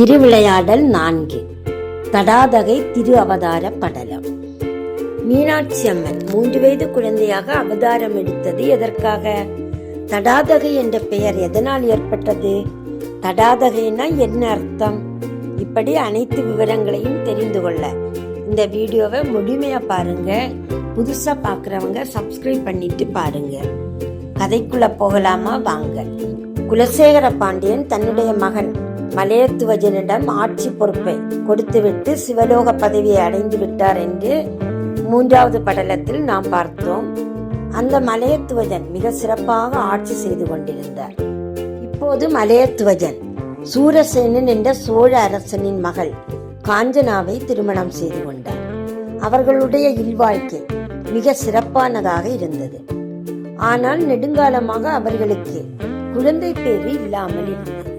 திருவிளையாடல் நான்கு. தடாதகை திரு அவதார படலம். மீனாட்சி அம்மன் மூன்று வயது குழந்தையாக அவதாரம் எடுத்தது எதற்காக? தடாதகை என்ற பெயர் எதனால் ஏற்பட்டது? தடாதகைனா என்ன அர்த்தம்? இப்படி அனைத்து விவரங்களையும் தெரிந்து கொள்ள இந்த வீடியோவை முழுமையா பாருங்க. புதுசா பார்க்குறவங்க சப்ஸ்கிரைப் பண்ணிட்டு பாருங்க. கதைக்குள்ள போகலாமா? வாங்க. குலசேகர பாண்டியன் தன்னுடைய மகன் மலையத்துவஜனிடம் ஆட்சி பொறுப்பை கொடுத்துவிட்டு சிவலோக பதவியை அடைந்து விட்டார் என்று மூன்றாவது படலத்தில் நாம் பார்த்தோம். அந்த மலையத்துவஜன் மிக சிறப்பாக ஆட்சி செய்து கொண்டிருந்தார். இப்போது மலையத்துவஜன் சூரசேனன் என்ற சோழ அரசனின் மகள் காஞ்சனாவை திருமணம் செய்து கொண்டார். அவர்களுடைய இல்வாழ்க்கை மிக சிறப்பானதாக இருந்தது. ஆனால் நெடுங்காலமாக அவர்களுக்கு குழந்தை பேறு இல்லாமல் இருந்தது.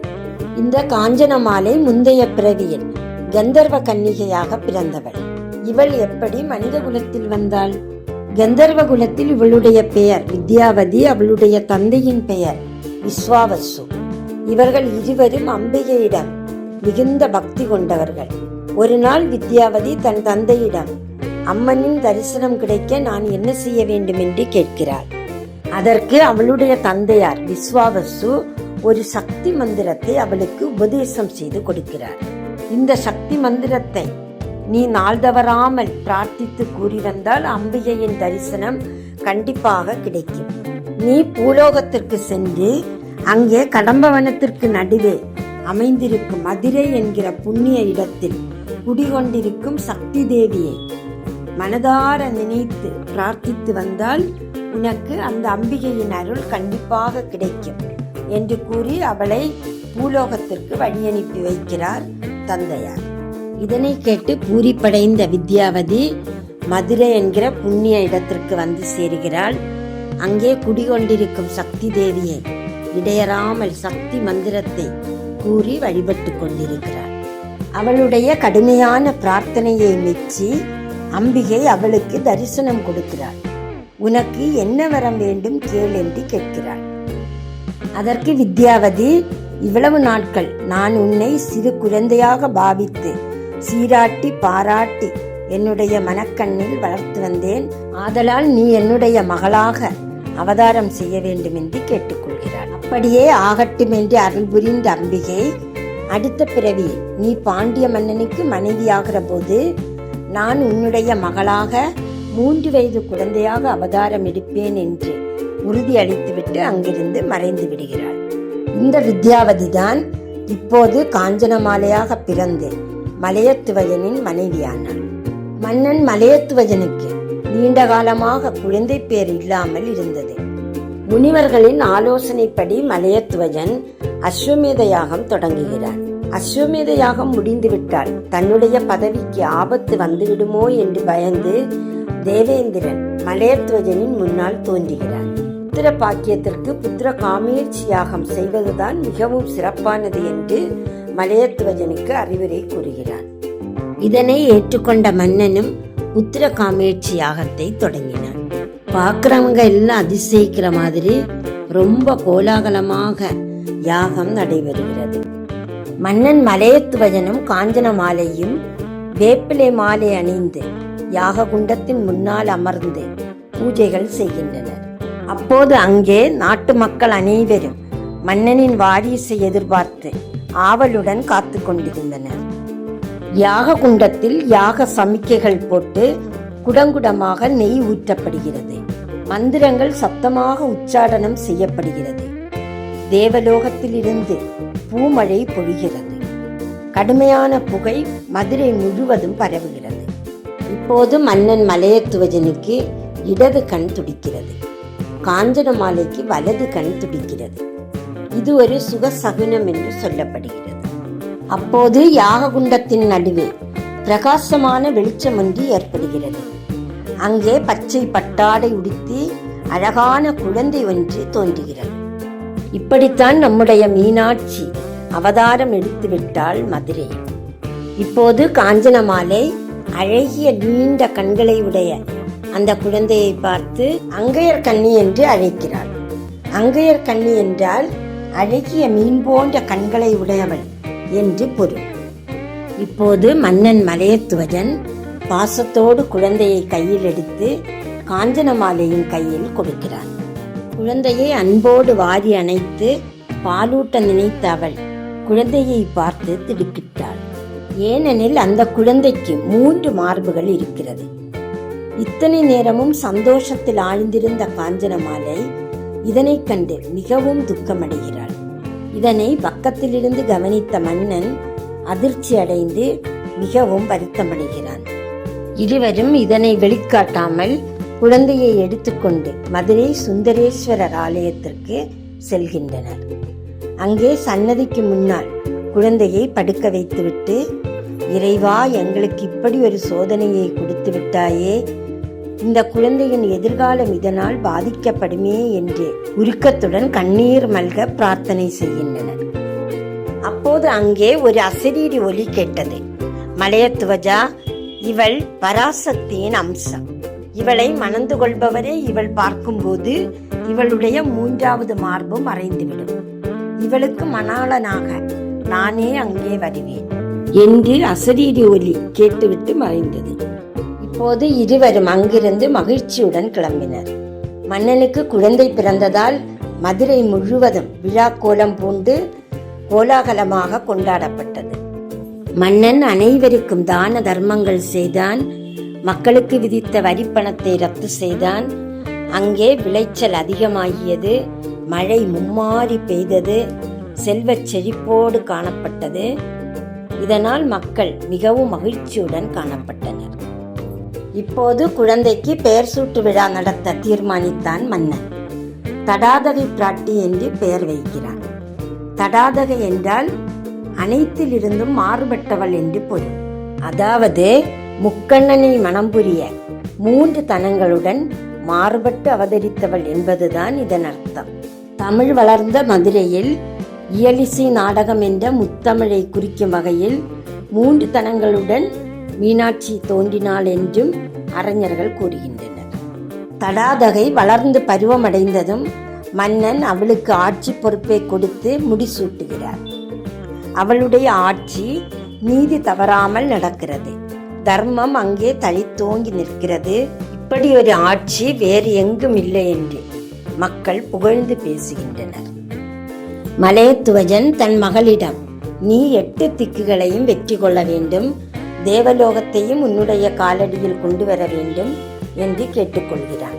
இந்த காஞ்சனமாலை முந்தைய பிறவியில் கந்தர்வ கன்னிகையாக பிறந்தவள். இவள் எப்படி மனித குலத்தில் வந்தாள்? கந்தர்வ குலத்தில் இவளுடைய பெயர் வித்யாவதி அவளுடைய தந்தையின் பெயர் விஸ்வாவசு. இவர்கள் இருவரும் அம்பிகையிடம் மிகுந்த பக்தி கொண்டவர்கள். ஒரு நாள் வித்யாவதி தன் தந்தையிடம் அம்மனின் தரிசனம் கிடைக்க நான் என்ன செய்ய வேண்டும் என்று கேட்கிறாள்? அதற்கு அவளுடைய தந்தையார் விஸ்வாவசு ஒரு சக்தி மந்திரத்தை அவளுக்கு உபதேசம் செய்து கொடுக்கிறார். இந்த சக்தி மந்திரத்தை நீ நாள் தவறாமல் பிரார்த்தித்து கூறி வந்தால் அம்பிகையின் தரிசனம் கண்டிப்பாக கிடைக்கும். நீ பூலோகத்திற்கு சென்று அங்கே கடம்பவனத்திற்கு நடுவே அமைந்திருக்கும் மதுரை என்கிற புண்ணிய இடத்தில் குடிகொண்டிருக்கும் சக்தி தேவியை மனதார நினைத்து பிரார்த்தித்து வந்தால் உனக்கு அந்த அம்பிகையின் அருள் கண்டிப்பாக கிடைக்கும். என்று கூறி அவளை பூலோகத்திற்கு வழியனுப்பி வைக்கிறார் தந்தையார். இதனை கேட்டு பூரிப்படைந்த வித்யாவதி மதுரை என்கிற புண்ணிய இடத்திற்கு வந்து சேருகிறாள். அங்கே குடிகொண்டிருக்கும் சக்தி தேவியை இடையறாமல் சக்தி மந்திரத்தை கூறி வழிபட்டு கொண்டிருக்கிறாள். அவளுடைய கடுமையான பிரார்த்தனையை மெச்சி அம்பிகை அவளுக்கு தரிசனம் கொடுக்கிறாள். உனக்கு என்ன வரம் வேண்டும்? கேள் என்று கேட்கிறாள். அதற்கு வித்யாவதி இவ்வளவு நாட்கள் நான் உன்னை சிறு குழந்தையாக பாவித்து சீராட்டி பாராட்டி என்னுடைய மனக்கண்ணில் வளர்த்து வந்தேன். ஆதலால் நீ என்னுடைய மகளாக அவதாரம் செய்ய வேண்டும் என்று கேட்டுக்கொள்கிறாள். அப்படியே ஆகட்டும் என்று அருள் புரிந்த அம்பிகை அடுத்த பிறவி நீ பாண்டிய மன்னனுக்கு மனைவியாகிற போது நான் உன்னுடைய மகளாக மூன்று வயது குழந்தையாக அவதாரம் எடுப்பேன் என்று உறுதி அளித்துவிட்டு அங்கிருந்து மறைந்து விடுகிறாள். இந்த வித்யாவதி தான் இப்போது காஞ்சனமாலையாக பிறந்து மலையத்துவஜனின் மனைவியானாள். மன்னன் மலையத்துவஜனுக்கு நீண்ட காலமாக குழந்தை பேர் இல்லாமல் இருந்தது. முனிவர்களின் ஆலோசனைப்படி மலையத்துவஜன் அஸ்வமேத யாகம் தொடங்குகிறார். அஸ்வமேத யாகம் முடிந்துவிட்டால் தன்னுடைய பதவிக்கு ஆபத்து வந்துவிடுமோ என்று பயந்து தேவேந்திரன் மலையத்துவஜனின் முன்னால் தோன்றுகிறார். புத்திர பாக்கியத்திற்கு புத்திர காமேட்சி யாகம் செய்வதுதான் மிகவும் சிறப்பானது என்று மலையத்துவஜனுக்கு அறிவுரை கூறுகிறார். இதனை ஏற்றுக்கொண்ட மன்னனும் புத்திர காமேட்சி யாகத்தை தொடங்கினார் பார்க்குறவங்க எல்லாம் அதிசயிக்கிற மாதிரி ரொம்ப கோலாகலமாக யாகம் நடைபெறுகிறது. மன்னன் மலையத்துவஜனும் காஞ்சன மாலையும் வேப்பிலை மாலை அணிந்து யாக குண்டத்தின் முன்னால் அமர்ந்து பூஜைகள் செய்கின்றனர். அப்போது அங்கே நாட்டு மக்கள் அனைவரும் மன்னனின் வாரிசை எதிர்பார்த்து ஆவலுடன் காத்து கொண்டிருந்தனர். யாக குண்டத்தில் யாக சமிக்கைகள் போட்டு குடங்குடமாக நெய் ஊற்றப்படுகிறது. மந்திரங்கள் சத்தமாக உச்சாடனம் செய்யப்படுகிறது. தேவலோகத்திலிருந்து பூமழை பொழிகிறது. கடுமையான புகை மதுரை முழுவதும் பரவுகிறது. இப்போது மன்னன் மலையத்துவஜனுக்கு இடது கண் துடிக்கிறது. காஞ்சனமாலைக்கு வலது கண் துடிக்கிறது இது ஒரு சுகசகுனம் என்று சொல்லப்படுகிறது அப்போது யாககுண்டத்தின் நடுவே பிரகாசமான வெளிச்சம் ஒன்று ஏற்படுகிறது அங்கே பச்சை பட்டாடை உடுத்தி அழகான குழந்தை ஒன்று தோன்றுகிறது இப்படித்தான் நம்முடைய மீனாட்சி அவதாரம் எடுத்துவிட்டாள் மதுரை இப்போது காஞ்சனமாலை அழகிய நீண்ட கண்களை உடைய அந்த குழந்தையை பார்த்து அங்கையர் கண்ணி என்று அழைக்கிறாள். அங்கையர் கண்ணி என்றால் அழகிய மீன் போன்ற கண்களை உடையவள் என்று பொருள். இப்போது மன்னன் மலையத்துவஜன் பாசத்தோடு குழந்தையை கையில் எடுத்து காஞ்சனமாலையின் கையில் கொடுக்கிறான். குழந்தையை அன்போடு வாரி அணைத்து பாலூட்ட நினைத்த அவள் குழந்தையை பார்த்து திடுக்கிட்டாள். ஏனெனில் அந்த குழந்தைக்கு மூன்று மார்புகள் இருக்கிறது. இத்தனை நேரமும் சந்தோஷத்தில் ஆழ்ந்திருந்த காஞ்சனமாலை இதனைக் கண்டு மிகவும் துக்கமடைகிறாள். இதனை பக்கத்திலிருந்து கவனித்த மன்னன் அதிர்ச்சி அடைந்து மிகவும் வருத்தமடைகிறான். இருவரும் இதனை வெளிக்காட்டாமல் குழந்தையை எடுத்துக்கொண்டு மதுரை சுந்தரேஸ்வரர் ஆலயத்திற்கு செல்கின்றனர். அங்கே சன்னதிக்கு முன்னால் குழந்தையை படுக்க வைத்துவிட்டு இறைவா எங்களுக்கு இப்படி ஒரு சோதனையை கொடுத்து விட்டாயே இந்த குழந்தையின் எதிர்காலம் இதனால் பாதிக்கப்படுமே என்று உருக்கத்துடன் கண்ணீர் மல்க பிரார்த்தனை செய்கின்றனர். அப்போது அங்கே ஒரு அசரீரி ஒலி கேட்டது. மலையத்துவஜா இவள் பராசக்தியின் அம்சம். இவளை மணந்து கொள்பவரே இவள் பார்க்கும்போது இவளுடைய மூன்றாவது மார்பு மறைந்துவிடும். இவளுக்கு மணாளனாக நானே அங்கே வருவேன் என்று அசரீரி ஒலி கேட்டுவிட்டு மறைந்தது. அப்போது இருவரும் அங்கிருந்து மகிழ்ச்சியுடன் கிளம்பினர். மன்னனுக்கு குழந்தை பிறந்ததால் மதுரை முழுவதும் விழா கோலம் பூண்டு கோலாகலமாக கொண்டாடப்பட்டது. மன்னன் அனைவருக்கும் தான தர்மங்கள் செய்தான். மக்களுக்கு விதித்த வரிப்பணத்தை ரத்து செய்தான். அங்கே விளைச்சல் அதிகமாகியது. மழை மும்மாறி பெய்தது. செல்வச் செழிப்போடு காணப்பட்டது. இதனால் மக்கள் மிகவும் மகிழ்ச்சியுடன் காணப்பட்டனர். இப்போது குழந்தைக்கு பெயர் சூட்டு விழா நடத்த தீர்மானித்தான் மன்னன். தடாதகை பிராட்டி என்று பெயர் வைக்கிறான். தடாதகை என்றால் அனைத்திலிருந்தும் மாறுபட்டவள் என்று பொருள். அதாவது முக்கண்ணனை மனம் புரிய மூன்று தனங்களுடன் மாறுபட்டு அவதரித்தவள் என்பதுதான் இதன் அர்த்தம். தமிழ் வளர்ந்த மதுரையில் இயலிசை நாடகம் என்ற முத்தமிழை குறிக்கும் வகையில் மூன்று தனங்களுடன் மீனாட்சி தோன்றினாள் என்றும் அறிஞர்கள் கூறுகின்றனர். தடாதகை வளர்ந்து பருவமடைந்ததும் மன்னன் அவளுக்கு ஆட்சி பொறுப்பை கொடுத்து முடிசூட்டுகிறார். அவளுடைய ஆட்சி நீதி தவறாமல் நடக்கிறது. தர்மம் அங்கே தளித்தோங்கி நிற்கிறது. இப்படி ஒரு ஆட்சி வேறு எங்கும் இல்லை என்று மக்கள் புகழ்ந்து பேசுகின்றனர். மலையத்துவஜன் தன் மகளிடம் நீ எட்டு திக்குகளையும் வெற்றி கொள்ள வேண்டும். தேவலோகத்தையும் உன்னுடைய காலடியில் கொண்டு வர வேண்டும் என்று கேட்டுக்கொள்கிறான்.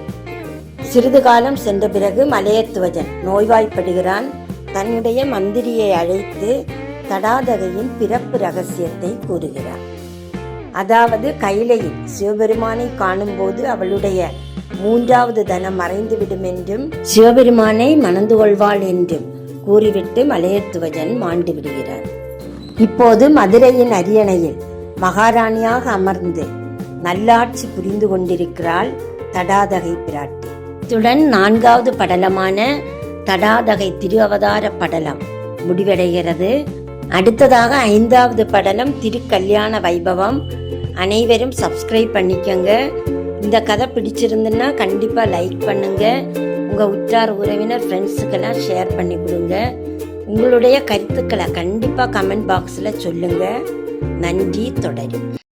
சிறிது காலம் சென்ற பிறகு மலையத்துவஜன் நோய்வாய்ப்படுகிறான். தன்னுடைய மந்திரியை அழைத்து தடாதகையின் பிறப்பு ரகசியத்தை கூறுகிறான் அதாவது கைலையில் சிவபெருமானை காணும்போது அவளுடைய மூன்றாவது தனம் மறைந்துவிடும் என்றும் சிவபெருமானை மணந்து கொள்வாள் என்றும் கூறிவிட்டு மலையத்துவஜன் மாண்டு விடுகிறார். இப்போது மதுரையின் அரியணையில் மகாராணியாக அமர்ந்து நல்லாட்சி புரிந்து கொண்டிருக்கிறாள் தடாதகை பிராட்டி. இத்துடன் நான்காவது படலமான தடாதகை திரு அவதார படலம் முடிவடைகிறது. அடுத்ததாக ஐந்தாவது படலம் திருக்கல்யாண வைபவம். அனைவரும் சப்ஸ்கிரைப் பண்ணிக்கோங்க. இந்த கதை பிடிச்சிருந்துன்னா கண்டிப்பாக லைக் பண்ணுங்க. உங்கள் உற்றார் உறவினர் ஃப்ரெண்ட்ஸுக்கெல்லாம் ஷேர் பண்ணி கொடுங்க. உங்களுடைய கருத்துக்களை கண்டிப்பாக கமெண்ட் பாக்ஸில் சொல்லுங்கள் നന്ദി തുടരും